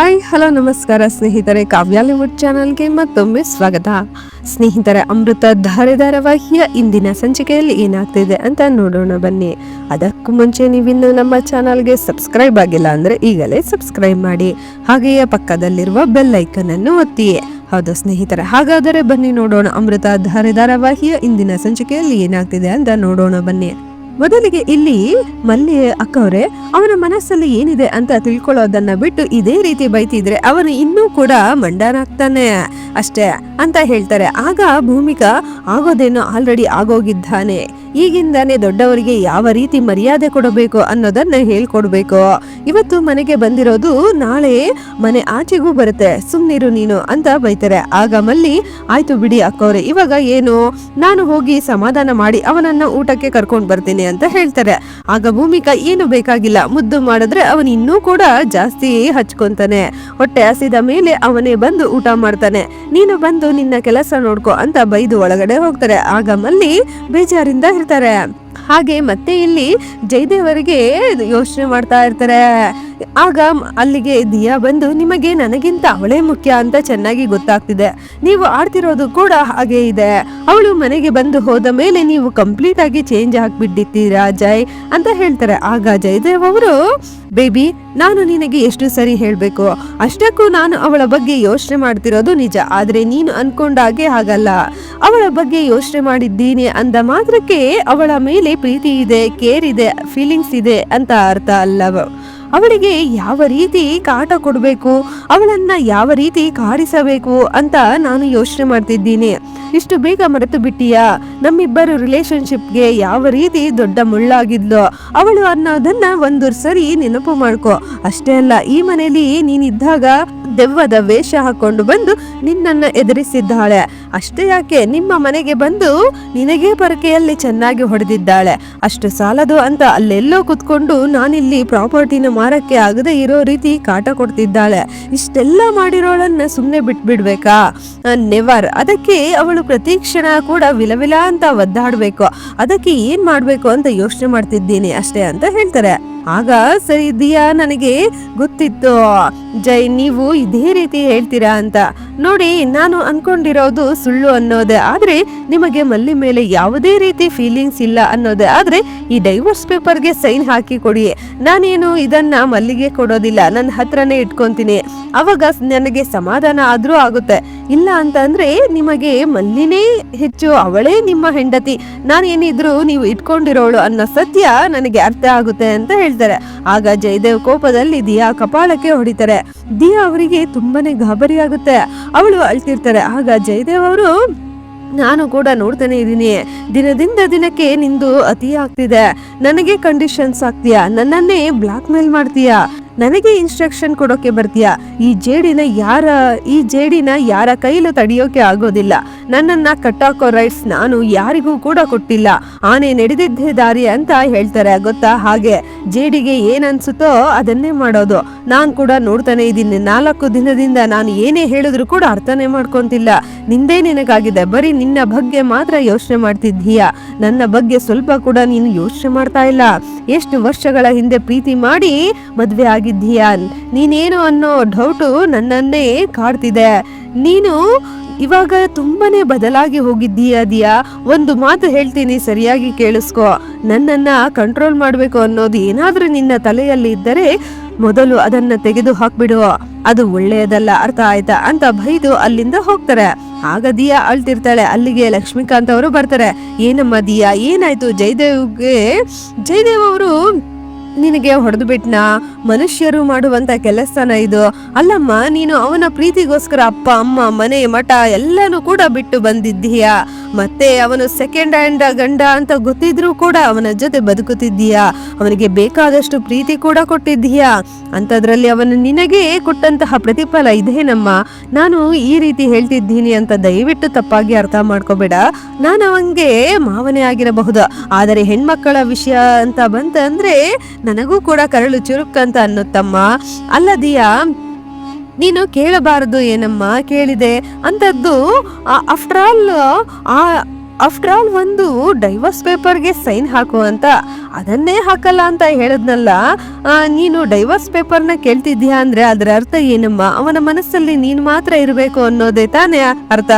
Hi, hello, ನಮಸ್ಕಾರ ಸ್ನೇಹಿತರೆ. ಕಾವ್ಯಾಲಿವುಡ್ ಚಾನಲ್ಗೆ ಮತ್ತೊಮ್ಮೆ ಸ್ವಾಗತ. ಸ್ನೇಹಿತರೆ, ಅಮೃತ ಧಾರೆ ಧಾರಾವಾಹಿಯ ಇಂದಿನ ಸಂಚಿಕೆಯಲ್ಲಿ ಏನಾಗ್ತಿದೆ ಅಂತ ನೋಡೋಣ ಬನ್ನಿ. ಅದಕ್ಕೂ ಮುಂಚೆ ನೀವಿನ್ನು ನಮ್ಮ ಚಾನಲ್ಗೆ ಸಬ್ಸ್ಕ್ರೈಬ್ ಆಗಿಲ್ಲ ಅಂದರೆ ಈಗಲೇ ಸಬ್ಸ್ಕ್ರೈಬ್ ಮಾಡಿ. ಹಾಗೆಯೇ ಪಕ್ಕದಲ್ಲಿರುವ ಬೆಲ್ ಐಕನ್ ಅನ್ನು ಒತ್ತಿ. ಹೌದು ಸ್ನೇಹಿತರೆ, ಹಾಗಾದರೆ ಬನ್ನಿ ನೋಡೋಣ ಅಮೃತ ಧಾರೆ ಧಾರಾವಾಹಿಯ ಇಂದಿನ ಸಂಚಿಕೆಯಲ್ಲಿ ಏನಾಗ್ತಿದೆ ಅಂತ ನೋಡೋಣ ಬನ್ನಿ. ಮೊದಲಿಗೆ ಇಲ್ಲಿ ಮಲ್ಲಿ ಅಕ್ಕವ್ರೆ, ಅವನ ಮನಸ್ಸಲ್ಲಿ ಏನಿದೆ ಅಂತ ತಿಳ್ಕೊಳ್ಳೋದನ್ನ ಬಿಟ್ಟು ಇದೇ ರೀತಿ ಬೈತಿದ್ರೆ ಅವನು ಇನ್ನೂ ಕೂಡ ಮಂಡನಾಗ್ತಾನೆ ಅಷ್ಟೇ ಅಂತ ಹೇಳ್ತಾರೆ. ಆಗ ಭೂಮಿಕಾ ಆಗೋದೇನೋ ಆಲ್ರೆಡಿ ಆಗೋಗಿದ್ದಾನೆ. ಈಗಿಂದಾನೆ ದೊಡ್ಡವರಿಗೆ ಯಾವ ರೀತಿ ಮರ್ಯಾದೆ ಕೊಡಬೇಕು ಅನ್ನೋದನ್ನ ಹೇಳ್ಕೊಡ್ಬೇಕು. ಇವತ್ತು ಮನೆಗೆ ಬಂದಿರೋದು ನಾಳೆ ಮನೆ ಆಚೆಗೂ ಬರುತ್ತೆ. ಸುಮ್ನಿರು ನೀನು ಅಂತ ಬೈತಾರೆ. ಆಗ ಮಲ್ಲಿ, ಆಯ್ತು ಬಿಡಿ ಅಕ್ಕವ್ರೆ ಇವಾಗ ಏನು? ನಾನು ಹೋಗಿ ಸಮಾಧಾನ ಮಾಡಿ ಅವನನ್ನ ಊಟಕ್ಕೆ ಕರ್ಕೊಂಡು ಬರ್ತೀನಿ ಅಂತ ಹೇಳ್ತಾರೆ. ಆಗ ಭೂಮಿಕಾ, ಏನು ಬೇಕಾಗಿಲ್ಲ. ಮುದ್ದು ಮಾಡಿದ್ರೆ ಅವನ್ ಇನ್ನೂ ಕೂಡ ಜಾಸ್ತಿ ಹಚ್ಕೊಂತಾನೆ. ಹೊಟ್ಟೆ ಹಸಿದ ಮೇಲೆ ಅವನೇ ಬಂದು ಊಟ ಮಾಡ್ತಾನೆ. ನೀನು ಬಂದು ನಿನ್ನ ಕೆಲಸ ನೋಡ್ಕೊ ಅಂತ ಬೈದು ಒಳಗಡೆ ಹೋಗ್ತಾರೆ. ಆಗ ಮಲ್ಲಿ ಬೇಜಾರಿಂದ ಇರ್ತಾರೆ ಹಾಗೆ ಮತ್ತೆ ಇಲ್ಲಿ ಜಯದೇವರಿಗೆ ಯೋಚನೆ ಮಾಡ್ತಾ ಇರ್ತಾರೆ. ಆಗ ಅಲ್ಲಿಗೆ ದಿಯಾ ಬಂದು, ನಿಮಗೆ ನನಗಿಂತ ಅವಳೇ ಮುಖ್ಯ ಅಂತ ಚೆನ್ನಾಗಿ ಗೊತ್ತಾಗ್ತಿದೆ. ನೀವು ಆಡ್ತಿರೋದು ಕೂಡ ಹಾಗೆ ಇದೆ. ಅವಳು ಮನೆಗೆ ಬಂದು ಹೋದ ಮೇಲೆ ನೀವು ಕಂಪ್ಲೀಟ್ ಆಗಿ ಚೇಂಜ್ ಆಗಿಬಿಟ್ಟಿದ್ದೀರಾ, ಜಯ್? ಅಂತ ಹೇಳ್ತಾರೆ. ಆಗ ಜಯದೇವ್ ಅವರು, ಬೇಬಿ, ನಾನು ನಿನಗೆ ಎಷ್ಟು ಸರಿ ಹೇಳಬೇಕು. ಅಷ್ಟಕ್ಕೂ ನಾನು ಅವಳ ಬಗ್ಗೆ ಯೋಚನೆ ಮಾಡ್ತಿರೋದು ನಿಜ. ಆದ್ರೆ ನೀನು ಅನ್ಕೊಂಡಾಗೆ ಹಾಗಲ್ಲ. ಅವಳ ಬಗ್ಗೆ ಯೋಚನೆ ಮಾಡಿದ್ದೀನಿ ಅಂದ ಮಾತ್ರಕ್ಕೆ ಅವಳ ಮೇಲೆ ಪ್ರೀತಿ ಇದೆ ಕೇರ್ ಇದೆ ಫೀಲಿಂಗ್ಸ್ ಇದೆ ಅಂತ ಅರ್ಥ ಅಲ್ಲವ ಅವಳಿಗೆ ಯಾವ ರೀತಿ ಕಾಟ ಕೊಡಬೇಕು? ಅವಳನ್ನ ಯಾವ ರೀತಿ ಕಾಡಿಸಬೇಕು ಅಂತ ನಾನು ಯೋಚನೆ ಮಾಡ್ತಿದ್ದೀನಿ. ಇಷ್ಟು ಬೇಗ ಮರೆತು ಬಿಟ್ಟಿಯಾ? ನಮ್ಮಿಬ್ಬರು ರಿಲೇಶನ್ಶಿಪ್ಗೆ ಯಾವ ರೀತಿ ದೊಡ್ಡ ಮುಳ್ಳಾಗಿದ್ಲು? ಅವಳು ಅನ್ನೋದನ್ನ ಒಂದು ಸರಿ ನೆನಪು ಮಾಡ್ಕೊ. ಅಷ್ಟೇ ಅಲ್ಲ, ಈ ಮನೆಯಲ್ಲಿ ನೀನಿದ್ದಾಗ ದೆವ್ವದ ವೇಷ ಹಾಕೊಂಡು ಬಂದು ನಿನ್ನನ್ನು ಎದುರಿಸಿದ್ದಾಳೆ. ಅಷ್ಟೇ ಯಾಕೆ, ನಿಮ್ಮ ಮನೆಗೆ ಬಂದು ನಿನಗೆ ಪರಕೆಯಲ್ಲಿ ಚೆನ್ನಾಗಿ ಹೊಡೆದಿದ್ದಾಳೆ. ಅಷ್ಟು ಸಾಲದು ಅಂತ ಅಲ್ಲೆಲ್ಲೋ ಕುತ್ಕೊಂಡು ನಾನಿಲ್ಲಿ ಪ್ರಾಪರ್ಟಿನ ಮಾರಕ್ಕೆ ಆಗದೆ ಇರೋ ರೀತಿ ಕಾಟ ಕೊಡ್ತಿದ್ದಾಳೆ. ಇಷ್ಟೆಲ್ಲ ಮಾಡಿರೋಳನ್ನ ಸುಮ್ಮನೆ ಬಿಟ್ಬಿಡ್ಬೇಕಾ? ನೆವರ್, ಅದಕ್ಕೆ ಅವಳು ಪ್ರತಿ ಕ್ಷಣ ಕೂಡ ವಿಲವಿಲ ಅಂತ ಒದ್ದಾಡ್ಬೇಕು. ಅದಕ್ಕೆ ಏನ್ ಮಾಡ್ಬೇಕು ಅಂತ ಯೋಚನೆ ಮಾಡ್ತಿದ್ದೀನಿ ಅಷ್ಟೇ ಅಂತ ಹೇಳ್ತಾರೆ. ಆಗ, ಸರಿ, ದಿಯಾ, ನನಗೆ ಗೊತ್ತಿತ್ತು. ಜೈ, ನೀವು ಇದೇ ರೀತಿ ಹೇಳ್ತೀರಾ ಅಂತ. ನೋಡಿ, ನಾನು ಅನ್ಕೊಂಡಿರೋದು ಸುಳ್ಳು ಅನ್ನೋದೇ. ಆದ್ರೆ ನಿಮಗೆ ಮಲ್ಲಿ ಮೇಲೆ ಯಾವುದೇ ರೀತಿ ಫೀಲಿಂಗ್ಸ್ ಇಲ್ಲ ಅನ್ನೋದೇ. ಆದ್ರೆ ಈ ಡೈವರ್ಸ್ ಪೇಪರ್ಗೆ ಸೈನ್ ಹಾಕಿ ಕೊಡಿ. ನಾನೇನು ಇದನ್ನ ಮಲ್ಲಿಗೆ ಕೊಡೋದಿಲ್ಲ. ನನ್ನ ಹತ್ರನೇ ಇಟ್ಕೊಂತೀನಿ. ಅವಾಗ ನನಗೆ ಸಮಾಧಾನ ಆದ್ರೂ ಆಗುತ್ತೆ. ಇಲ್ಲ ಅಂತಂದರೆ ನಿಮಗೆ ಮಲ್ಲಿನೇ ಹೆಚ್ಚು, ಅವಳೇ ನಿಮ್ಮ ಹೆಂಡತಿ. ನಾನೇನಿದ್ರು ನೀವು ಇಟ್ಕೊಂಡಿರೋಳು ಅನ್ನೋ ಸತ್ಯ ನನಗೆ ಅರ್ಥ ಆಗುತ್ತೆ ಅಂತ ಹೇಳ್ತಾರೆ. ಆಗ ಜಯದೇವ್ ಕೋಪದಲ್ಲಿ ದಿಯಾ ಕಪಾಳಕ್ಕೆ ಹೊಡಿತಾರೆ. ದಿಯಾ ಅವರಿಗೆ ತುಂಬಾನೇ ಗಾಬರಿ ಆಗುತ್ತೆ ಅವಳು ಅಳ್ತಿರ್ತಾರೆ ಆಗ ಜಯದೇವ್ ಅವರು, ನಾನು ಕೂಡ ನೋಡ್ತಾನೆ ಇದ್ದೀನಿ. ದಿನದಿಂದ ದಿನಕ್ಕೆ ನಿಂದು ಅತಿ ಆಗ್ತಿದೆ ನನಗೆ ಕಂಡೀಷನ್ಸ್ ಆಗ್ತೀಯಾ? ನನ್ನನ್ನೇ ಬ್ಲಾಕ್ ಮೇಲ್ ಮಾಡ್ತೀಯಾ? ನನಗೆ ಇನ್ಸ್ಟ್ರಕ್ಷನ್ ಕೊಡೋಕೆ ಬರ್ತೀಯಾ? ಈ ಜೇಡಿನ ಯಾರ, ಈ ಜೇಡಿನ ಯಾರ ಕೈಲೂ ತಡೆಯೋಕೆ ಆಗೋದಿಲ್ಲ. ನನ್ನನ್ನ ಕಟ್ಟಾಕೋ ರೈಟ್ಸ್ ನಾನು ಯಾರಿಗೂ ಕೂಡ ಕೊಟ್ಟಿಲ್ಲ. ಆನೆ ನಡೆದಿದ್ದೇ ದಾರಿ ಅಂತ ಹೇಳ್ತಾರೆ, ಗೊತ್ತಾ? ಹಾಗೆ ಜೇಡಿಗೆ ಏನ್ ಅನ್ಸುತ್ತೋ ಅದನ್ನೇ ಮಾಡೋದು. ನಾನು ಕೂಡ ನೋಡ್ತಾನೆ ಇದ್ದೀನಿ. ನಾಲ್ಕು ದಿನದಿಂದ ನಾನು ಏನೇ ಹೇಳಿದ್ರು ಕೂಡ ಅರ್ಥನೇ ಮಾಡ್ಕೊಂತಿಲ್ಲ. ನಿಂದೇ ನಿನಗಾಗಿದೆ. ಬರೀ ನಿನ್ನ ಬಗ್ಗೆ ಮಾತ್ರ ಯೋಚನೆ ಮಾಡ್ತಿದ್ದೀಯಾ? ನನ್ನ ಬಗ್ಗೆ ಸ್ವಲ್ಪ ಕೂಡ ನೀನು ಯೋಚನೆ ಮಾಡ್ತಾ ಇಲ್ಲ. ಎಷ್ಟು ವರ್ಷಗಳ ಹಿಂದೆ ಪ್ರೀತಿ ಮಾಡಿ ಮದ್ವೆ ಆಗಿದ್ದೀಯಾ ನೀನೇನು ಅನ್ನೋ ಡೌಟು ನನ್ನನ್ನೇ ಕಾಡ್ತಿದೆ. ನೀನು ಇವಾಗ ತುಂಬಾ ಬದಲಾಗಿ ಹೋಗಿದ್ದೀಯಾ ದಿಯಾ? ಒಂದು ಮಾತು ಹೇಳ್ತೀನಿ, ಸರಿಯಾಗಿ ಕೇಳಿಸ್ಕೊ. ನನ್ನನ್ನ ಕಂಟ್ರೋಲ್ ಮಾಡಬೇಕು ಅನ್ನೋದು ಏನಾದರೂ ನಿನ್ನ ತಲೆಯಲ್ಲಿ ಇದ್ದರೆ ಮೊದಲು ಅದನ್ನ ತೆಗೆದು ಹಾಕ್ಬಿಡು. ಅದು ಒಳ್ಳೆಯದಲ್ಲ, ಅರ್ಥ ಆಯ್ತಾ? ಅಂತ ಬೈದು ಅಲ್ಲಿಂದ ಹೋಗ್ತಾರೆ. ಆಗ ದಿಯಾ ಅಳ್ತಿರ್ತಾಳೆ. ಅಲ್ಲಿಗೆ ಲಕ್ಷ್ಮೀಕಾಂತ್ ಅವರು ಬರ್ತಾರೆ. ಏನಮ್ಮ ದಿಯಾ, ಏನಾಯ್ತು? ಜಯದೇವ್ಗೆ, ಜಯದೇವ್ ಅವರು ನಿನಗೆ ಹೊಡೆದು ಬಿಟ್ನಾ ಮನುಷ್ಯರು ಮಾಡುವಂತ ಕೆಲಸನ ಇದು. ಅಲ್ಲಮ್ಮ, ನೀನು ಅವನ ಪ್ರೀತಿಗೋಸ್ಕರ ಅಪ್ಪ, ಅಮ್ಮ, ಮನೆ, ಮಠ ಎಲ್ಲಾನು ಕೂಡ ಬಿಟ್ಟು ಬಂದಿದ್ದೀಯಾ. ಮತ್ತೆ ಅವನು ಸೆಕೆಂಡ್ ಹ್ಯಾಂಡ್ ಗಂಡ ಅಂತ ಗೊತ್ತಿದ್ರೂ ಕೂಡ ಅವನ ಜೊತೆ ಬದುಕುತ್ತಿದ್ದೀಯಾ. ಅವನಿಗೆ ಬೇಕಾದಷ್ಟು ಪ್ರೀತಿ ಕೂಡ ಕೊಟ್ಟಿದ್ದೀಯಾ. ಅಂತದ್ರಲ್ಲಿ ಅವನು ನಿನಗೆ ಕೊಟ್ಟಂತಹ ಪ್ರತಿಫಲ ಇದೇನಮ್ಮ? ನಾನು ಈ ರೀತಿ ಹೇಳ್ತಿದ್ದೀನಿ ಅಂತ ದಯವಿಟ್ಟು ತಪ್ಪಾಗಿ ಅರ್ಥ ಮಾಡ್ಕೋಬೇಡ. ನಾನು ಅವಂಗೆ ಮಾವನೇ ಆಗಿರಬಹುದು. ಆದರೆ ಹೆಣ್ಮಕ್ಕಳ ವಿಷಯ ಅಂತ ಬಂತಂದ್ರೆ ನನಗೂ ಕೂಡ ಕರಳು ಚುರುಕಂತ ಅನ್ನುತ್ತಮ್ಮ. ಅಲ್ಲದಿಯಾ, ನೀನು ಕೇಳಬಾರದು ಏನಮ್ಮ ಕೇಳಿದೆ. ಅಂತದ್ದು ಆಫ್ಟರ್ ಆಲ್ ಆ ಆಫ್ಟರ್ ಆಲ್ ಒಂದು ಡೈವರ್ಸ್ ಪೇಪರ್ಗೆ ಸೈನ್ ಹಾಕುವಂತ ಅದನ್ನೇ ಹಾಕಲ್ಲ ಅಂತ ಹೇಳದ್ನಲ್ಲ. ನೀನು ಡೈವರ್ಸ್ ಪೇಪರ್ನ ಕೇಳ್ತಿದ್ಯಾ ಅಂದ್ರೆ ಅದರ ಅರ್ಥ ಏನಮ್ಮ? ಅವನ ಮನಸ್ಸಲ್ಲಿ ನೀನು ಮಾತ್ರ ಇರಬೇಕು ಅನ್ನೋದೇ ತಾನೇ ಅರ್ಥ.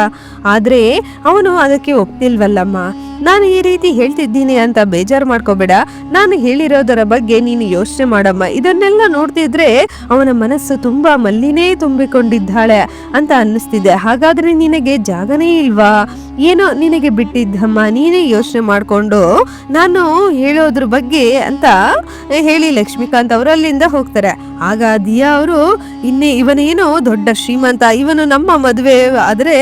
ಆದ್ರೆ ಅವನು ಅದಕ್ಕೆ ಒಪ್ತಿಲ್ವಲ್ಲಮ್ಮ. ನಾನು ಈ ರೀತಿ ಹೇಳ್ತಿದ್ದೀನಿ ಅಂತ ಬೇಜಾರು ಮಾಡ್ಕೋಬೇಡ. ನಾನು ಹೇಳಿರೋದರ ಬಗ್ಗೆ ನೀನು ಯೋಚನೆ ಮಾಡಮ್ಮ. ಇದನ್ನೆಲ್ಲ ನೋಡ್ತಿದ್ರೆ ಅವನ ಮನಸ್ಸು ತುಂಬಾ ಮಲ್ಲಿನೇ ತುಂಬಿಕೊಂಡಿದ್ದಾಳೆ ಅಂತ ಅನ್ನಿಸ್ತಿದೆ. ಹಾಗಾದ್ರೆ ನಿನಗೆ ಜಾಗನೇ ಇಲ್ವಾ? ಏನೋ ನಿನಗೆ ಬಿಟ್ಟಿದ್ದಮ್ಮ. ನೀನೇ ಯೋಚನೆ ಮಾಡಿಕೊಂಡು ನಾನು ಹೇಳೋದ್ರ ಬಗ್ಗೆ ಅಂತ ಹೇಳಿ ಲಕ್ಷ್ಮೀಕಾಂತ್ ಅವರು ಅಲ್ಲಿಂದ ಹೋಗ್ತಾರೆ. ಆಗ ದಿಯಾ ಅವರು, ಇನ್ನೇ ಇವನೇನೋ ದೊಡ್ಡ ಶ್ರೀಮಂತ, ಇವನು ನಮ್ಮ ಮದುವೆ, ಆದ್ರೆ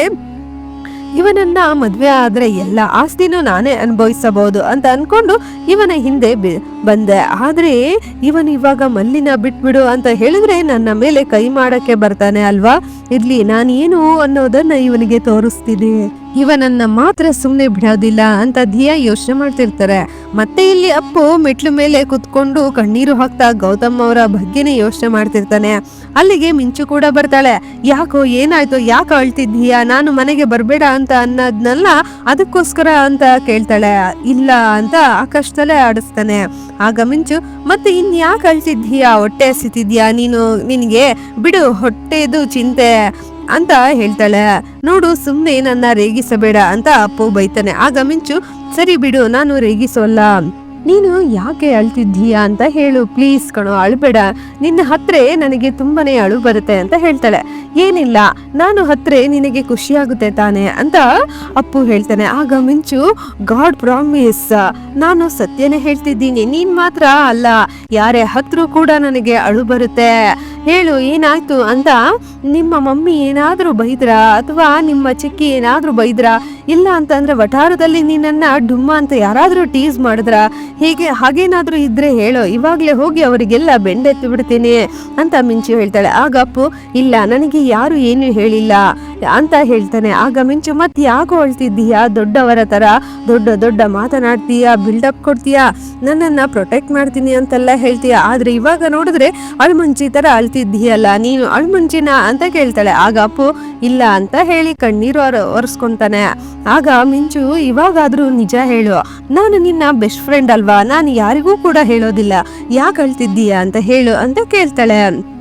ಇವನನ್ನ ಮದುವೆ ಆದ್ರೆ ಎಲ್ಲ ಆಸ್ತಿನೂ ನಾನೇ ಅನುಭವಿಸಬಹುದು ಅಂತ ಅನ್ಕೊಂಡು ಇವನ ಹಿಂದೆ ಬಂದೆ. ಆದ್ರೆ ಇವನ್ ಇವಾಗ ಮಲ್ಲಿನ ಬಿಟ್ಬಿಡು ಅಂತ ಹೇಳಿದ್ರೆ ನನ್ನ ಮೇಲೆ ಕೈ ಮಾಡಕ್ಕೆ ಬರ್ತಾನೆ ಅಲ್ವಾ? ಇರ್ಲಿ, ನಾನೇನು ಅನ್ನೋದನ್ನ ಇವನಿಗೆ ತೋರಿಸ್ತೀನಿ. ಇವನನ್ನ ಮಾತ್ರ ಸುಮ್ಮನೆ ಬಿಡೋದಿಲ್ಲ ಅಂತ ಧಿಯಾ ಯೋಚನೆ ಮಾಡ್ತಿರ್ತಾರೆ. ಮತ್ತೆ ಇಲ್ಲಿ ಅಪ್ಪು ಮೆಟ್ಲು ಮೇಲೆ ಕುತ್ಕೊಂಡು ಕಣ್ಣೀರು ಹಾಕ್ತಾ ಗೌತಮ್ ಅವರ ಬಗ್ಗೆನೇ ಯೋಚನೆ ಮಾಡ್ತಿರ್ತಾನೆ. ಅಲ್ಲಿಗೆ ಮಿಂಚು ಕೂಡ ಬರ್ತಾಳೆ. ಯಾಕೋ ಏನಾಯ್ತು, ಯಾಕೆ ಅಳ್ತಿದ್ದೀಯಾ ನಾನು ಮನೆಗೆ ಬರಬೇಡ ಅಂತ ಅನ್ನೋದ್ನೆಲ್ಲ, ಅದಕ್ಕೋಸ್ಕರ ಅಂತ ಕೇಳ್ತಾಳೆ. ಇಲ್ಲ ಅಂತ ಆಕಾಶದಲ್ಲೇ ಆಡಿಸ್ತಾನೆ. ಆಗ ಮಿಂಚು, ಮತ್ತೆ ಇನ್ ಯಾಕೆ ಅಳ್ತಿದ್ದೀಯಾ ಹೊಟ್ಟೆ ಹಸಿತಿದ್ಯಾ ನೀನು? ನಿನಗೆ ಬಿಡು, ಹೊಟ್ಟೆದು ಚಿಂತೆ. ಅಂತ ಹೇಳ್ತಾಳೆ. ನೋಡು ಸುಮ್ಮನೆ ನನ್ನ ರೇಗಿಸಬೇಡ ಅಂತ ಅಪ್ಪು ಬೈತಾನೆ. ಆಗ ಮಿಂಚು, ಸರಿ ಬಿಡು, ನಾನು ರೇಗಿಸೋಲ್ಲ. ನೀನು ಯಾಕೆ ಅಳ್ತಿದ್ದೀಯಾ ಅಂತ ಹೇಳು. ಪ್ಲೀಸ್ ಕಣೋ, ಅಳ್ಬೇಡ. ನಿನ್ನ ಹತ್ರ ನನಗೆ ತುಂಬಾ ಅಳು ಬರುತ್ತೆ ಅಂತ ಹೇಳ್ತಾಳೆ. ಏನಿಲ್ಲ, ನಾನು ಹತ್ರ ನಿನಗೆ ಖುಷಿಯಾಗುತ್ತೆ ತಾನೆ ಅಂತ ಅಪ್ಪು ಹೇಳ್ತಾನೆ. ಆಗ ಮಿಂಚು, ಗಾಡ್ ಪ್ರಾಮಿಸ್, ನಾನು ಸತ್ಯನೇ ಹೇಳ್ತಿದ್ದೀನಿ. ನೀನು ಮಾತ್ರ ಅಲ್ಲ, ಯಾರೇ ಹತ್ರ ಕೂಡ ನನಗೆ ಅಳು ಬರುತ್ತೆ. ಹೇಳು, ಏನಾಯ್ತು ಅಂತ ನಿಮ್ಮ ಮಮ್ಮಿ ಏನಾದರೂ ಬೈದ್ರಾ? ಅಥವಾ ನಿಮ್ಮ ಚಿಕ್ಕಿ ಏನಾದರೂ ಬೈದ್ರಾ? ಇಲ್ಲ ಅಂತಂದ್ರೆ, ವಠಾರದಲ್ಲಿ ನಿನ್ನನ್ನ ಡುಮ್ಮ ಅಂತ ಯಾರಾದರೂ ಟೀಸ್ ಮಾಡಿದ್ರ? ಹೀಗೆ ಹಾಗೇನಾದರೂ ಇದ್ರೆ ಹೇಳೋ. ಇವಾಗಲೇ ಹೋಗಿ ಅವರಿಗೆಲ್ಲ ಬೆಂಡೆತ್ತು ಬಿಡ್ತೀನಿ ಅಂತ ಮಿಂಚು ಹೇಳ್ತಾಳೆ. ಆಗ ಅಪ್ಪು, ಇಲ್ಲ, ನನಗೆ ಯಾರು ಏನು ಹೇಳಿಲ್ಲ. ಅಂತ ಹೇಳ್ತಾನೆ. ಆಗ ಮಿಂಚು, ಮತ್ತೆ ಯಾಕೋ ಅಳ್ತಿದ್ದೀಯಾ? ದೊಡ್ಡವರ ತರ ದೊಡ್ಡ ದೊಡ್ಡ ಮಾತನಾಡ್ತೀಯಾ? ಬಿಲ್ಡಪ್ ಕೊಡ್ತೀಯಾ? ನನ್ನನ್ನ ಪ್ರೊಟೆಕ್ಟ್ ಮಾಡ್ತೀನಿ ಅಂತೆಲ್ಲ ಹೇಳ್ತೀಯಾ? ಆದ್ರೆ ಇವಾಗ ನೋಡಿದ್ರೆ ಅಳ್ಮುಂಚಿ ತರ ಅಳ್ತಿದ್ದೀಯಲ್ಲ, ನೀನು ಅಳ್ಮುಂಚಿನ ಅಂತ ಕೇಳ್ತಾಳೆ. ಆಗ ಅಪ್ಪು, ಇಲ್ಲ ಅಂತ ಹೇಳಿ ಕಣ್ಣೀರು ಒರ, ಒರೆಸ್ಕೊಂತಾನೆ. ಆಗ ಮಿಂಚು, ಇವಾಗಾದರೂ ನಿಜ ಹೇಳು. ನಾನು ನಿನ್ನ ಬೆಸ್ಟ್ ಫ್ರೆಂಡ್ ಅಲ್ವಾ? ನಾನು ಯಾರಿಗೂ ಕೂಡ ಹೇಳೋದಿಲ್ಲ. ಯಾಕೆ ಅಳ್ತಿದ್ದೀಯಾ? ಅಂತ ಹೇಳು ಅಂತ ಕೇಳ್ತಾಳೆ.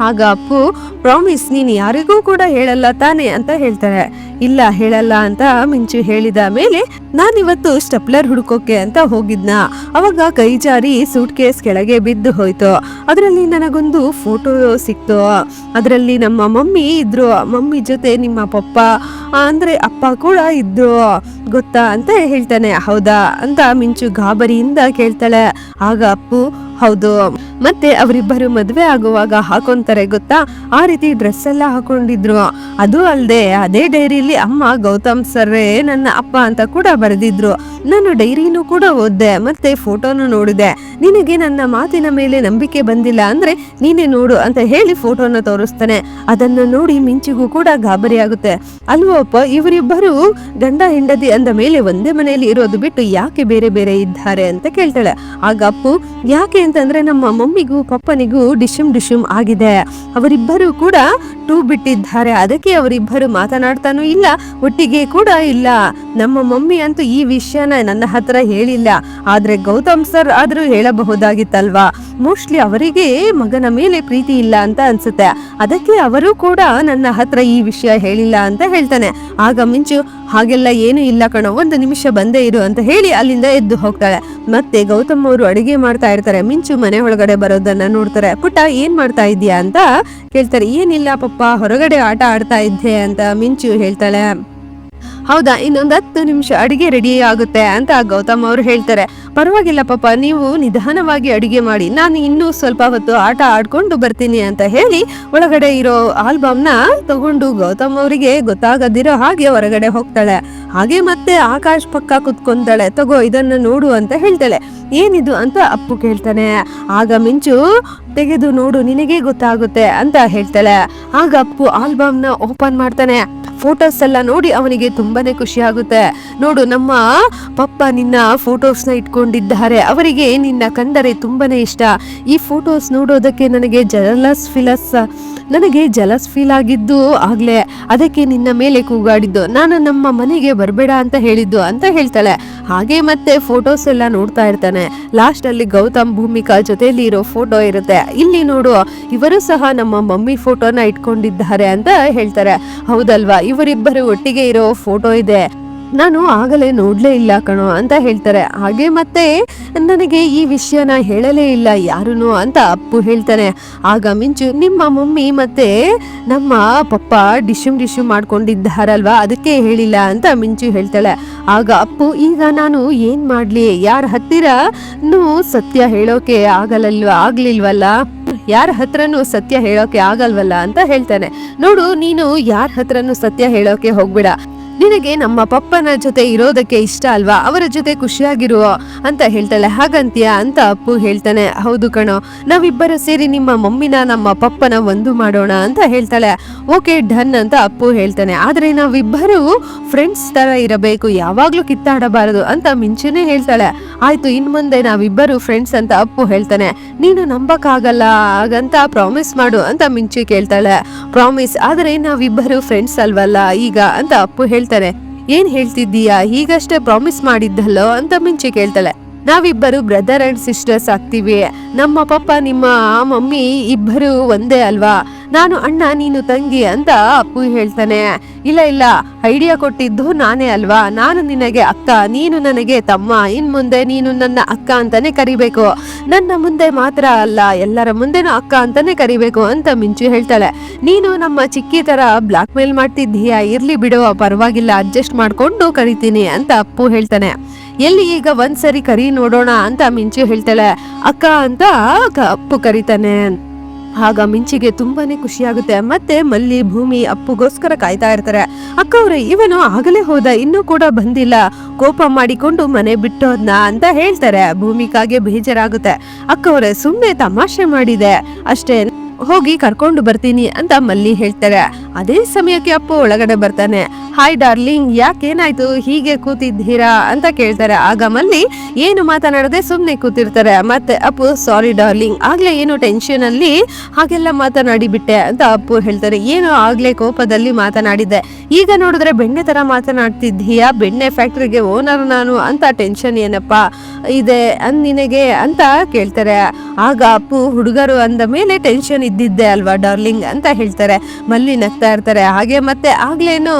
ಆಗ ಅಪ್ಪು, ಪ್ರಾಮಿಸ್, ನೀನು ಯಾರಿಗೂ ಕೂಡ ಹೇಳಲ್ಲ ತಾನೆ ಅಂತ ಹೇಳ್ತಾರೆ. ಇಲ್ಲ, ಹೇಳಲ್ಲ ಅಂತ ಮಿಂಚು ಹೇಳಿದ ಮೇಲೆ, ನಾನಿವತ್ತು ಸ್ಟೆಪ್ಲರ್ ಹುಡುಕೋಕೆ ಅಂತ ಹೋಗಿದ್ನ. ಅವಾಗ ಕೈ ಜಾರಿ ಸೂಟ್ ಕೇಸ್ ಕೆಳಗೆ ಬಿದ್ದು ಹೋಯ್ತು. ಅದರಲ್ಲಿ ನನಗೊಂದು ಫೋಟೋ ಸಿಕ್ತು. ಅದರಲ್ಲಿ ನಮ್ಮ ಮಮ್ಮಿ ಇದ್ರು. ಮಮ್ಮಿ ಜೊತೆ ನಿಮ್ಮ ಪಪ್ಪ, ಅಂದರೆ ಅಪ್ಪ ಕೂಡ ಇದ್ರು. ಗೊತ್ತಾ? ಅಂತ ಹೇಳ್ತಾನೆ. ಹೌದಾ? ಅಂತ ಮಿಂಚು ಗಾಬರಿಯಿಂದ ಕೇಳ್ತಾಳೆ. ಆಗ ಅಪ್ಪು, ಹೌದು. ಮತ್ತೆ ಅವರಿಬ್ಬರು ಮದುವೆ ಆಗುವಾಗ ಹಾಕೊಂತಾರೆ ಗೊತ್ತಾ? ಆ ರೀತಿ ಡ್ರೆಸ್ ಎಲ್ಲ ಹಾಕೊಂಡಿದ್ರು. ಅದು ಅಲ್ಲದೆ ಅದೇ ಡೈರಿಲಿ ಅಮ್ಮ, ಗೌತಮ್ ಸರ್ರೇ, ನನ್ನ ಅಪ್ಪ ಅಂತ ಕೂಡ ಬರೆದಿದ್ರು. ನಾನು ಡೈರಿನೂ ಕೂಡ ಓದ್ದೆ, ಮತ್ತೆ ಫೋಟೋನು ನೋಡಿದೆ. ನಿನಗೆ ನನ್ನ ಮಾತಿನ ಮೇಲೆ ನಂಬಿಕೆ ಬಂದಿಲ್ಲ ಅಂದ್ರೆ ನೀನೇ ನೋಡು ಅಂತ ಹೇಳಿ ಫೋಟೋನ ತೋರಿಸ್ತಾನೆ. ಅದನ್ನ ನೋಡಿ ಮಿಂಚಿಗೂ ಕೂಡ ಗಾಬರಿ ಆಗುತ್ತೆ ಅಲ್ವಪ್ಪ ಇವರಿಬ್ಬರು ಗಂಡ ಹೆಂಡತಿ ಅಂದ ಮೇಲೆ ಒಂದೇ ಮನೆಯಲ್ಲಿ ಇರೋದು ಬಿಟ್ಟು ಯಾಕೆ ಬೇರೆ ಬೇರೆ ಇದ್ದಾರೆ ಅಂತ ಕೇಳ್ತಾಳೆ. ಆಗ ಅಪ್ಪು, ಯಾಕೆ ಅಂತಂದ್ರೆ ನಮ್ಮ ಮಮ್ಮಿಗೂ ಪಪ್ಪನಿಗೂ ಡಿಶುಮ್ ಡಿಶುಮ್ ಆಗಿದೆ. ಅವರಿಬ್ಬರೂ ಕೂಡ ಟೂ ಬಿಟ್ಟಿದ್ದಾರೆ. ಅದಕ್ಕೆ ಅವರಿಬ್ಬರು ಮಾತನಾಡ್ತಾನೂ ಇಲ್ಲ, ಒಟ್ಟಿಗೆ ಕೂಡ ಇಲ್ಲ. ನಮ್ಮ ಮಮ್ಮಿ ಅಂತೂ ಈ ವಿಷಯನ ನನ್ನ ಹತ್ರ ಹೇಳಿಲ್ಲ. ಆದ್ರೆ ಗೌತಮ್ ಸರ್ ಆದ್ರೂ ಹೇಳಬಹುದಾಗಿತ್ತಲ್ವಾ? ಮೋಸ್ಟ್ಲಿ ಅವರಿಗೆ ಮಗನ ಮೇಲೆ ಪ್ರೀತಿ ಇಲ್ಲ ಅಂತ ಅನ್ಸುತ್ತೆ. ಅದಕ್ಕೆ ಅವರು ಕೂಡ ನನ್ನ ಹತ್ರ ಈ ವಿಷಯ ಹೇಳಿಲ್ಲ ಅಂತ ಹೇಳ್ತಾನೆ. ಆಗ ಮಿಂಚು, ಹಾಗೆಲ್ಲ ಏನು ಇಲ್ಲ ಕಣೋ, ಒಂದು ನಿಮಿಷ ಬಂದೇ ಇರು ಅಂತ ಹೇಳಿ ಅಲ್ಲಿಂದ ಎದ್ದು ಹೋಗ್ತಾಳೆ. ಮತ್ತೆ ಗೌತಮ್ ಅವರು ಅಡಿಗೆ ಮಾಡ್ತಾ ಇರ್ತಾರೆ. ಮಿಂಚು ಮನೆ ಒಳಗಡೆ ಬರೋದನ್ನ ನೋಡ್ತಾರೆ. ಪುಟ್ಟ, ಏನ್ ಮಾಡ್ತಾ ಇದೀಯಾ ಅಂತ ಕೇಳ್ತಾರೆ. ಏನಿಲ್ಲ, ಪಪ್ಪ ಹೊರಗಡೆ ಆಟ ಆಡ್ತಾ ಇದ್ದೆ ಅಂತ ಮಿಂಚು ಹೇಳ್ತಾಳೆ. ಹೌದಾ, ಇನ್ನೊಂದು ಹತ್ತು ನಿಮಿಷ ಅಡಿಗೆ ರೆಡಿ ಆಗುತ್ತೆ ಅಂತ ಗೌತಮ್ ಅವರು ಹೇಳ್ತಾರೆ. ಪರವಾಗಿಲ್ಲ ಪಾಪ, ನೀವು ನಿಧಾನವಾಗಿ ಅಡಿಗೆ ಮಾಡಿ, ನಾನು ಇನ್ನೂ ಸ್ವಲ್ಪ ಹೊತ್ತು ಆಟ ಆಡ್ಕೊಂಡು ಬರ್ತೀನಿ ಅಂತ ಹೇಳಿ ಒಳಗಡೆ ಇರೋ ಆಲ್ಬಮ್ನ ತಗೊಂಡು ಗೌತಮ್ ಅವರಿಗೆ ಗೊತ್ತಾಗದಿರೋ ಹಾಗೆ ಹೊರಗಡೆ ಹೋಗ್ತಾಳೆ. ಹಾಗೆ ಮತ್ತೆ ಆಕಾಶ್ ಪಕ್ಕ ಕುತ್ಕೊಂತಾಳೆ ತಗೋ ಇದನ್ನ ನೋಡು ಅಂತ ಹೇಳ್ತಾಳೆ. ಏನಿದು ಅಂತ ಅಪ್ಪು ಕೇಳ್ತಾನೆ. ಆಗ ಮಿಂಚು ತೆಗೆದು ನೋಡು, ನಿನಗೆ ಗೊತ್ತಾಗುತ್ತೆ ಅಂತ ಹೇಳ್ತಾಳೆ. ಆಗ ಅಪ್ಪು ಆಲ್ಬಮ್ನ ಓಪನ್ ಮಾಡ್ತಾನೆ. ಫೋಟೋಸ್ ಎಲ್ಲ ನೋಡಿ ಅವನಿಗೆ ತುಂಬಾನೇ ಖುಷಿ ಆಗುತ್ತೆ. ನೋಡು, ನಮ್ಮ ಪಪ್ಪ ನಿನ್ನ ಫೋಟೋಸ್ನ ಇಟ್ಕೊಂಡಿದ್ದಾರೆ. ಅವರಿಗೆ ನಿನ್ನ ಕಂಡರೆ ತುಂಬಾನೇ ಇಷ್ಟ. ಈ ಫೋಟೋಸ್ ನೋಡೋದಕ್ಕೆ ನನಗೆ ಜಲಸ್ ಫಿಲಸ್ ನನಗೆ ಜಲಸ್ ಫೀಲ್ ಆಗಿದ್ದು ಆಗ್ಲೇ ಅದಕ್ಕೆ ನಿನ್ನ ಮೇಲೆ ಕೂಗಾಡಿದ್ದು. ನಾನು ನಮ್ಮ ಮನೆಗೆ ಬರಬೇಡ ಅಂತ ಹೇಳಿದ್ದು ಅಂತ ಹೇಳ್ತಾಳೆ. ಹಾಗೆ ಮತ್ತೆ ಫೋಟೋಸ್ ಎಲ್ಲ ನೋಡ್ತಾ ಇರ್ತಾನೆ. ಲಾಸ್ಟ್ ಅಲ್ಲಿ ಗೌತಮ್ ಭೂಮಿಕಾ ಜೊತೆಯಲ್ಲಿ ಇರೋ ಫೋಟೋ ಇರುತ್ತೆ. ಇಲ್ಲಿ ನೋಡು, ಇವರು ಸಹ ನಮ್ಮ ಮಮ್ಮಿ ಫೋಟೋನ ಇಟ್ಕೊಂಡಿದ್ದಾರೆ ಅಂತ ಹೇಳ್ತಾರೆ. ಹೌದಲ್ವಾ? ಇವರಿಬ್ಬರು ಒಟ್ಟಿಗೆ ಇರೋ ಫೋಟೋ ಇದೆ. ನಾನು ಆಗಲೇ ನೋಡ್ಲೇ ಇಲ್ಲ ಕಣೋ ಅಂತ ಹೇಳ್ತಾರೆ. ಹಾಗೆ ಮತ್ತೆ ನನಗೆ ಈ ವಿಷಯನ ಹೇಳಲೇ ಇಲ್ಲ ಯಾರುನು ಅಂತ ಅಪ್ಪು ಹೇಳ್ತಾನೆ. ಆಗ ಮಿಂಚು ನಿಮ್ಮ ಮಮ್ಮಿ ಮತ್ತೆ ನಮ್ಮ ಪಪ್ಪ ಡಿಶುಮ್ ಡಿಶುಮ್ ಮಾಡ್ಕೊಂಡಿದ್ದಾರಲ್ವಾ? ಅದಕ್ಕೆ ಹೇಳಿಲ್ಲ ಅಂತ ಮಿಂಚು ಹೇಳ್ತಾಳೆ. ಆಗ ಅಪ್ಪು, ಈಗ ನಾನು ಏನ್ ಮಾಡ್ಲಿ? ಯಾರ ಹತ್ತಿರನೂ ಸತ್ಯ ಹೇಳೋಕೆ ಆಗಲಲ್ವ, ಆಗ್ಲಿಲ್ವಲ್ಲ? ಯಾರ ಹತ್ರನೂ ಸತ್ಯ ಹೇಳೋಕೆ ಆಗಲ್ವಲ್ಲ ಅಂತ ಹೇಳ್ತಾನೆ. ನೋಡು, ನೀನು ಯಾರ ಹತ್ರನೂ ಸತ್ಯ ಹೇಳೋಕೆ ಹೋಗ್ಬೇಡ. ನಿನಗೆ ನಮ್ಮ ಪಪ್ಪನ ಜೊತೆ ಇರೋದಕ್ಕೆ ಇಷ್ಟ ಅಲ್ವಾ? ಅವರ ಜೊತೆ ಖುಷಿಯಾಗಿರುವ ಅಂತ ಹೇಳ್ತಾಳೆ. ಹಾಗಂತೀಯ ಅಂತ ಅಪ್ಪು ಹೇಳ್ತಾನೆ. ಹೌದು ಕಣೋ, ನಾವಿಬ್ಬರು ಸೇರಿ ನಿಮ್ಮ ಮಮ್ಮಿನ, ನಮ್ಮ ಪಪ್ಪನ ಒಂದು ಮಾಡೋಣ ಅಂತ ಹೇಳ್ತಾಳೆ. ಓಕೆ, ಡನ್ ಅಂತ ಅಪ್ಪು ಹೇಳ್ತಾನೆ. ಆದ್ರೆ ನಾವಿಬ್ಬರು ಫ್ರೆಂಡ್ಸ್ ತರ ಇರಬೇಕು. ಯಾವಾಗ್ಲೂ ಕಿತ್ತಾಡಬಾರದು ಅಂತ ಮಿಂಚುನೆ ಹೇಳ್ತಾಳೆ. ಆಯ್ತು, ಇನ್ ಮುಂದೆ ನಾವಿಬ್ಬರು ಫ್ರೆಂಡ್ಸ್ ಅಂತ ಅಪ್ಪು ಹೇಳ್ತಾನೆ. ನೀನು ನಂಬಕ್ಕಾಗಲ್ಲ, ಹಾಗಂತ ಪ್ರಾಮಿಸ್ ಮಾಡು ಅಂತ ಮಿಂಚು ಕೇಳ್ತಾಳೆ. ಪ್ರಾಮಿಸ್ ಆದ್ರೆ ನಾವಿಬ್ಬರು ಫ್ರೆಂಡ್ಸ್ ಅಲ್ವಲ್ಲ ಈಗ ಅಂತ ಅಪ್ಪು ಹೇಳ್ತಾನೆ. ಏನ್ ಹೇಳ್ತಿದ್ದೀಯಾ? ಹೀಗಷ್ಟೇ ಪ್ರಾಮಿಸ್ ಮಾಡಿದ್ದಲ್ಲೋ ಅಂತ ಮಿಂಚೆ ಕೇಳ್ತಾಳೆ. ನಾವಿಬ್ಬರು ಬ್ರದರ್ ಅಂಡ್ ಸಿಸ್ಟರ್ಸ್ ಆಗ್ತೀವಿ. ನಮ್ಮ ಪಪ್ಪ, ನಿಮ್ಮ ಮಮ್ಮಿ ಇಬ್ಬರು ಒಂದೇ ಅಲ್ವಾ? ನಾನು, ಅಣ್ಣ, ನೀನು, ತಂಗಿ ಅಂತ ಅಪ್ಪು ಹೇಳ್ತಾನೆ. ಇಲ್ಲ ಇಲ್ಲ ಐಡಿಯಾ ಕೊಟ್ಟಿದ್ದು ನಾನೇ ಅಲ್ವಾ? ನಾನು ನಿನಗೆ ಅಕ್ಕ, ನೀನು ನನಗೆ ತಮ್ಮ. ಇನ್ ಮುಂದೆ ನೀನು ನನ್ನ ಅಕ್ಕ ಅಂತಾನೆ ಕರಿಬೇಕು. ನನ್ನ ಮುಂದೆ ಮಾತ್ರ ಅಲ್ಲ, ಎಲ್ಲರ ಮುಂದೆನೂ ಅಕ್ಕ ಅಂತಾನೆ ಕರಿಬೇಕು ಅಂತ ಮಿಂಚು ಹೇಳ್ತಾಳೆ. ನೀನು ನಮ್ಮ ಚಿಕ್ಕಿ ತರ ಬ್ಲಾಕ್ ಮೇಲ್ ಮಾಡ್ತಿದ್ದೀಯಾ? ಇರ್ಲಿ ಬಿಡು, ಪರವಾಗಿಲ್ಲ ಅಡ್ಜಸ್ಟ್ ಮಾಡ್ಕೊಂಡು ಕರಿತೀನಿ ಅಂತ ಅಪ್ಪು ಹೇಳ್ತಾನೆ. ಎಲ್ಲಿ ಈಗ ಒಂದ್ಸರಿ ಕರಿ ನೋಡೋಣ ಅಂತ ಮಿಂಚು ಹೇಳ್ತಾಳೆ. ಅಕ್ಕ ಅಂತ ಅಪ್ಪು ಕರಿತಾನೆ. ಆಗ ಮಿಂಚಿಗೆ ತುಂಬಾನೇ ಖುಷಿಯಾಗುತ್ತೆ. ಮತ್ತೆ ಮಲ್ಲಿ ಭೂಮಿ ಅಪ್ಪುಗೋಸ್ಕರ ಕಾಯ್ತಾ ಇರ್ತಾರೆ. ಅಕ್ಕ ಅವ್ರೆ ಇವನು ಆಗಲೇ ಹೋದ, ಇನ್ನೂ ಕೂಡ ಬಂದಿಲ್ಲ. ಕೋಪ ಮಾಡಿಕೊಂಡು ಮನೆ ಬಿಟ್ಟೋದ್ನ ಅಂತ ಹೇಳ್ತಾರೆ. ಭೂಮಿಕಾಗೆ ಬೇಜಾರಾಗುತ್ತೆ. ಅಕ್ಕ ಅವ್ರೆ ಸುಮ್ಮನೆ ತಮಾಷೆ ಮಾಡಿದೆ. ಅಷ್ಟೇ, ಹೋಗಿ ಕರ್ಕೊಂಡು ಬರ್ತೀನಿ ಅಂತ ಮಲ್ಲಿ ಹೇಳ್ತಾರೆ. ಅದೇ ಸಮಯಕ್ಕೆ ಅಪ್ಪು ಒಳಗಡೆ ಬರ್ತಾನೆ. ಹಾಯ್ ಡಾರ್ಲಿಂಗ್ ಯಾಕೇನಾಯ್ತು ಹೀಗೆ ಕೂತಿದ್ದೀರಾ ಅಂತ ಕೇಳ್ತಾರೆ. ಆಗ ಮಲ್ಲಿ ಏನು ಮಾತನಾಡದೆ ಸುಮ್ಮನೆ ಕೂತಿರ್ತಾರೆ. ಮತ್ತೆ ಅಪ್ಪು ಸಾರಿ ಡಾರ್ಲಿಂಗ್ ಆಗ್ಲೇ ಏನು ಟೆನ್ಷನ್ ಅಲ್ಲಿ? ಹಾಗೆಲ್ಲ ಮಾತನಾಡಿ ಬಿಟ್ಟೆ ಅಂತ ಅಪ್ಪು ಹೇಳ್ತಾರೆ. ಏನು ಆಗ್ಲೇ ಕೋಪದಲ್ಲಿ ಮಾತನಾಡಿದ್ದೆ. ಈಗ ನೋಡಿದ್ರೆ ಬೆಣ್ಣೆ ತರ ಮಾತನಾಡ್ತಿದ್ದೀಯಾ? ಬೆಣ್ಣೆ ಫ್ಯಾಕ್ಟ್ರಿಗೆ ಓನರ್ ನಾನು ಅಂತ ಟೆನ್ಷನ್ ಏನಪ್ಪ ಇದೆ ನಿನಗೆ? ಅಂತ ಕೇಳ್ತಾರೆ. ಆಗ ಅಪ್ಪು ಹುಡುಗರು ಅಂದ ಮೇಲೆ ಟೆನ್ಷನ್ ಇದ್ದಿದ್ದೆ ಅಲ್ವಾ ಡಾರ್ಲಿಂಗ್ ಅಂತ ಹೇಳ್ತಾರೆ. ಮಲ್ಲಿ ನಗ್ತಾ ಇರ್ತಾರೆ. ಹಾಗೆ ಮತ್ತೆ ಆಗ್ಲೇನು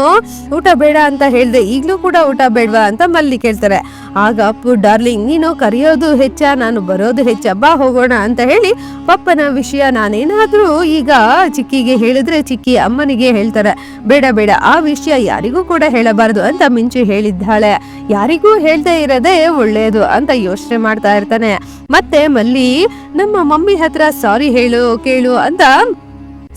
ಊಟ ಬೇಡ ಅಂತ ಹೇಳಿದೆ, ಈಗಲೂ ಕೂಡ ಊಟ ಬೇಡವಾ ಅಂತ ಮಲ್ಲಿ ಕೇಳ್ತಾರೆ. ಆಗ ಅಪ್ಪು, ಡಾರ್ಲಿಂಗ್, ನೀನು ಕರೆಯೋದು ಹೆಚ್ಚ, ನಾನು ಬರೋದು ಹೆಚ್ಚ, ಬಾ ಹೋಗೋಣ ಅಂತ ಹೇಳಿ ಪಪ್ಪನ ವಿಷಯ ನಾನೇನಾದರೂ ಈಗ ಚಿಕ್ಕಿಗೆ ಹೇಳಿದ್ರೆ ಚಿಕ್ಕಿ ಅಮ್ಮನಿಗೆ ಹೇಳ್ತಾರೆ. ಬೇಡ ಬೇಡ, ಆ ವಿಷಯ ಯಾರಿಗೂ ಕೂಡ ಹೇಳಬಾರದು ಅಂತ ಮಿಂಚು ಹೇಳಿದ್ದಾಳೆ. ಯಾರಿಗೂ ಹೇಳ್ದೇ ಇರೋದೇ ಒಳ್ಳೆಯದು ಅಂತ ಯೋಚನೆ ಮಾಡ್ತಾ ಇರ್ತಾನೆ. ಮತ್ತೆ ಮಲ್ಲಿ, ನಮ್ಮ ಮಮ್ಮಿ ಹತ್ರ ಸಾರಿ ಹೇಳು, ಕೇಳು ಅಂತ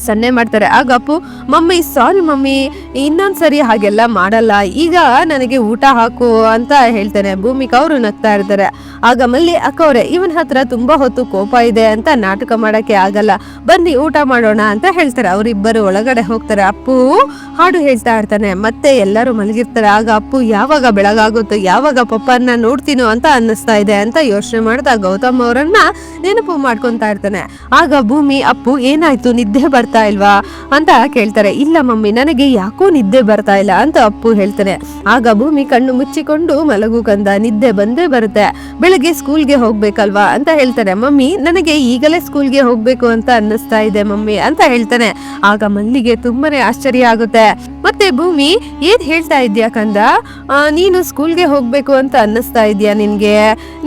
ಸನ್ನೆ ಮಾಡ್ತಾರೆ. ಆಗ ಅಪ್ಪು, ಮಮ್ಮಿ ಸಾರಿ ಮಮ್ಮಿ ಇನ್ನೊಂದ್ಸರಿ ಹಾಗೆಲ್ಲ ಮಾಡಲ್ಲ. ಈಗ ನನಗೆ ಊಟ ಹಾಕು ಅಂತ ಹೇಳ್ತಾನೆ. ಭೂಮಿಕ ಅವರು ನಗ್ತಾ ಇರ್ತಾರೆ. ಆಗ ಮಲ್ಲಿ, ಅಕ್ಕ ಅವರೇ, ಇವನ್ ಹತ್ರ ತುಂಬಾ ಹೊತ್ತು ಕೋಪ ಇದೆ ಅಂತ ನಾಟಕ ಮಾಡಕ್ಕೆ ಆಗಲ್ಲ. ಬನ್ನಿ, ಊಟ ಮಾಡೋಣ ಅಂತ ಹೇಳ್ತಾರೆ. ಅವರಿಬ್ಬರು ಒಳಗಡೆ ಹೋಗ್ತಾರೆ. ಅಪ್ಪು ಹಾಡು ಹೇಳ್ತಾ ಇರ್ತಾನೆ. ಮತ್ತೆ ಎಲ್ಲರೂ ಮಲಗಿರ್ತಾರೆ. ಆಗ ಅಪ್ಪು, ಯಾವಾಗ ಬೆಳಗಾಗುತ್ತೋ? ಯಾವಾಗ ಪಪ್ಪನ್ನ ನೋಡ್ತೀನೋ ಅಂತ ಅನ್ನಿಸ್ತಾ ಇದೆ ಅಂತ ಯೋಚನೆ ಮಾಡ್ತಾ ಗೌತಮ್ ಅವರನ್ನ ನೆನಪು ಮಾಡ್ಕೊಂತಾ ಇರ್ತಾನೆ. ಆಗ ಭೂಮಿ, ಅಪ್ಪು, ಏನಾಯ್ತು? ನಿದ್ದೆ ಬರ್ತಾ ಇಲ್ವಾ ಅಂತ ಕೇಳ್ತಾರೆ. ಇಲ್ಲ ಮಮ್ಮಿ, ನನಗೆ ಯಾಕೋ ನಿದ್ದೆ ಬರ್ತಾ ಇಲ್ಲ ಅಂತ ಅಪ್ಪು ಹೇಳ್ತಾನೆ. ಆಗ ಭೂಮಿ ಕಣ್ಣು ಮುಚ್ಚಿಕೊಂಡು ಮಲಗು ಕಂದ, ನಿದ್ದೆ ಬಂದೇ ಬರುತ್ತೆ. ಬೆಳಗ್ಗೆ ಸ್ಕೂಲ್ಗೆ ಹೋಗ್ಬೇಕಲ್ವಾ ಅಂತ ಹೇಳ್ತಾರೆ ಮಮ್ಮಿ, ನನಗೆ ಈಗಲೇ ಸ್ಕೂಲ್ಗೆ ಹೋಗ್ಬೇಕು ಅಂತ ಅನ್ನಿಸ್ತಾ ಇದೆ ಮಮ್ಮಿ ಅಂತ ಹೇಳ್ತಾನೆ. ಆಗ ಮಲ್ಲಿಗೆ ತುಂಬಾನೇ ಆಶ್ಚರ್ಯ ಆಗುತ್ತೆ. ಮತ್ತೆ ಭೂಮಿ ಏನ್ ಹೇಳ್ತಾ ಇದ್ಯಾ ಕಂದ? ನೀನು ಸ್ಕೂಲ್ಗೆ ಹೋಗ್ಬೇಕು ಅಂತ ಅನ್ನಿಸ್ತಾ ಇದ್ಯಾ ನಿನ್ಗೆ?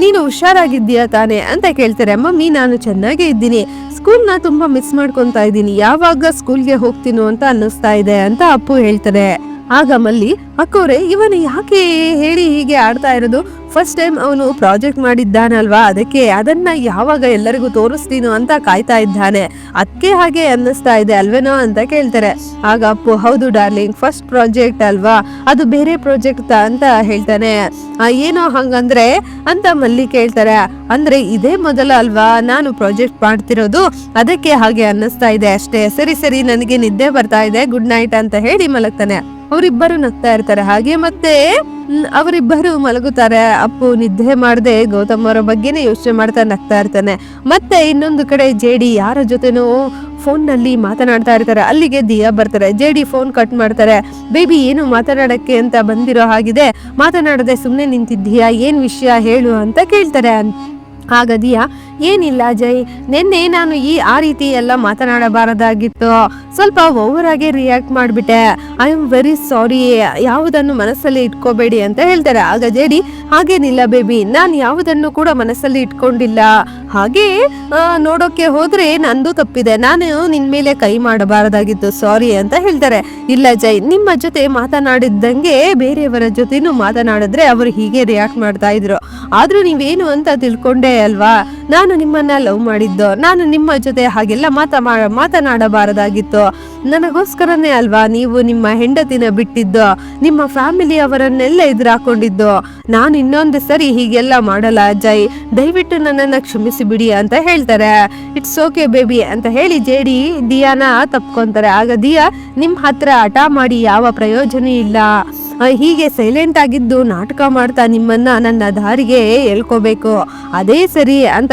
ನೀನು ಹುಷಾರಾಗಿದ್ಯಾ ತಾನೆ ಅಂತ ಕೇಳ್ತಾರೆ. ಮಮ್ಮಿ, ನಾನು ಚೆನ್ನಾಗೇ ಇದ್ದೀನಿ. ಸ್ಕೂಲ್ನ ತುಂಬಾ ಮಿಸ್ ಮಾಡ್ಕೊಂತಾ ಇದ್ದೀನಿ. ಯಾವಾಗ ಸ್ಕೂಲ್ಗೆ ಹೋಗ್ತೀನೋ ಅಂತ ಅನ್ನಿಸ್ತಾ ಇದೆ ಅಂತ ಅಪ್ಪು ಹೇಳ್ತಾರೆ. ಆಗ ಮಲ್ಲಿ, ಅಕ್ಕೋರೆ, ಇವನು ಯಾಕೆ ಹೇಳಿ ಹೀಗೆ ಆಡ್ತಾ ಇರೋದು? ಫಸ್ಟ್ ಟೈಮ್ ಅವನು ಪ್ರಾಜೆಕ್ಟ್ ಮಾಡಿದ್ದಾನಲ್ವಾ? ಅದಕ್ಕೆ ಅದನ್ನ ಯಾವಾಗ ಎಲ್ಲರಿಗೂ ತೋರಿಸ್ತೀನೋ ಅಂತ ಕಾಯ್ತಾ ಇದ್ದಾನೆ. ಅದಕ್ಕೆ ಹಾಗೆ ಅನ್ನಿಸ್ತಾ ಇದೆ ಅಲ್ವೇನೋ ಅಂತ ಕೇಳ್ತಾರೆ. ಆಗ ಅಪ್ಪು, ಹೌದು ಡಾರ್ಲಿಂಗ್ ಫಸ್ಟ್ ಪ್ರಾಜೆಕ್ಟ್ ಅಲ್ವಾ? ಅದು ಬೇರೆ ಪ್ರಾಜೆಕ್ಟ್ ಅಂತ ಹೇಳ್ತಾನೆ. ಏನೋ ಹಂಗಂದ್ರೆ? ಅಂತ ಮಲ್ಲಿ ಕೇಳ್ತಾರೆ. ಅಂದ್ರೆ ಇದೇ ಮೊದಲ ಅಲ್ವಾ? ನಾನು ಪ್ರಾಜೆಕ್ಟ್ ಮಾಡ್ತಿರೋದು? ಅದಕ್ಕೆ ಹಾಗೆ ಅನ್ನಿಸ್ತಾ ಇದೆ ಅಷ್ಟೇ. ಸರಿ ಸರಿ, ನನಗೆ ನಿದ್ದೆ ಬರ್ತಾ ಇದೆ. ಗುಡ್ ನೈಟ್ ಅಂತ ಹೇಳಿ ಮಲಗ್ತಾನೆ. ಅವರಿಬ್ಬರು ನಗ್ತಾ ಇರ್ತಾರೆ. ಹಾಗೆ ಮತ್ತೆ ಅವರಿಬ್ಬರು ಮಲಗುತ್ತಾರೆ. ಅಪ್ಪು ನಿದ್ದೆ ಮಾಡದೆ ಗೌತಮ್ ಅವರ ಬಗ್ಗೆನೇ ಯೋಚನೆ ಮಾಡ್ತಾ ನಗ್ತಾ ಇರ್ತಾನೆ. ಮತ್ತೆ ಇನ್ನೊಂದು ಕಡೆ ಜೇಡಿ ಯಾರ ಜೊತೆನೋ ಫೋನ್ನಲ್ಲಿ ಮಾತನಾಡ್ತಾ ಇರ್ತಾರೆ. ಅಲ್ಲಿಗೆ ದಿಯಾ ಬರ್ತಾರೆ. ಜೇಡಿ ಫೋನ್ ಕಟ್ ಮಾಡ್ತಾರೆ. ಬೇಬಿ ಏನು ಮಾತನಾಡಕ್ಕೆ ಅಂತ ಬಂದಿರೋ ಹಾಗಿದೆ. ಮಾತನಾಡದೆ ಸುಮ್ಮನೆ ನಿಂತಿದ್ದೀಯಾ? ಏನ್ ವಿಷಯ? ಹೇಳು ಅಂತ ಕೇಳ್ತಾರೆ. ಆಗ ದಿಯಾ ಏನಿಲ್ಲ ಜೈ ನಿನ್ನೆ ನಾನು ಈ, ಆ ರೀತಿ ಎಲ್ಲ ಮಾತನಾಡಬಾರದಾಗಿತ್ತು. ಸ್ವಲ್ಪ ಓವರ್ ಆಗಿ ರಿಯಾಕ್ಟ್ ಮಾಡಿಬಿಟ್ಟೆ. ಐ ಆಮ್ ವೆರಿ ಸಾರಿ ಯಾವುದನ್ನು ಮನಸ್ಸಲ್ಲಿ ಇಟ್ಕೋಬೇಡಿ ಅಂತ ಹೇಳ್ತಾರೆ. ಆಗ ಜೇಡಿ, ಹಾಗೇನಿಲ್ಲ ಬೇಬಿ ನಾನು ಯಾವುದನ್ನು ಕೂಡ ಮನಸ್ಸಲ್ಲಿ ಇಟ್ಕೊಂಡಿಲ್ಲ. ಹಾಗೆ ನೋಡೋಕೆ ಹೋದ್ರೆ ನಂದು ತಪ್ಪಿದೆ. ನಾನು ನಿನ್ ಮೇಲೆ ಕೈ ಮಾಡಬಾರದಾಗಿತ್ತು. ಸಾರಿ ಅಂತ ಹೇಳ್ತಾರೆ. ಇಲ್ಲ ಜೈ, ನಿಮ್ಮ ಜೊತೆ ಮಾತನಾಡಿದ್ದಂಗೆ ಬೇರೆಯವರ ಜೊತೆನೂ ಮಾತನಾಡಿದ್ರೆ ಅವರು ಹೀಗೆ ರಿಯಾಕ್ಟ್ ಮಾಡ್ತಾ ಇದ್ರು. ಆದ್ರೂ ನೀವೇನು ಅಂತ ತಿಳ್ಕೊಂಡೆ ಅಲ್ವಾ? ನಾನು ನಿಮ್ಮನ್ನ ಲವ್ ಮಾಡಿದ್ದು, ನಾನು ನಿಮ್ಮ ಜೊತೆ ಹಾಗೆಲ್ಲ ಮಾತ ಮಾತನಾಡಬಾರದಾಗಿತ್ತು. ನನಗೋಸ್ಕರನೇ ಅಲ್ವಾ ನೀವು ನಿಮ್ಮ ಹೆಂಡತಿನ ಬಿಟ್ಟಿದ್ದು, ನಿಮ್ಮ ಫ್ಯಾಮಿಲಿ ಅವರನ್ನೆಲ್ಲ ಎದುರಾಕೊಂಡಿದ್ದು. ನಾನು ಇನ್ನೊಂದು ಸರಿ ಹೀಗೆಲ್ಲ ಮಾಡಲ್ಲ ಜೈ ದಯವಿಟ್ಟು ನನ್ನನ್ನ ಕ್ಷಮಿಸಿ ಬಿಡಿ ಅಂತ ಹೇಳ್ತಾರೆ. ಇಟ್ಸ್ ಓಕೆ ಬೇಬಿ ಅಂತ ಹೇಳಿ ಜೇಡಿ ದಿಯಾನ ತಪ್ಕೊಂತಾರೆ. ಆಗ ದಿಯಾ ನಿಮ್ ಹತ್ರ ಹಠ ಮಾಡಿ ಯಾವ ಪ್ರಯೋಜನ ಇಲ್ಲ. ಹೀಗೆ ಸೈಲೆಂಟ್ ಆಗಿದ್ದು ನಾಟಕ ಮಾಡ್ತಾ ನಿಮ್ಮನ್ನ ನನ್ನ ದಾರಿಗೆ ಎಳ್ಕೋಬೇಕು. ಅದೇ ಸರಿ ಅಂತ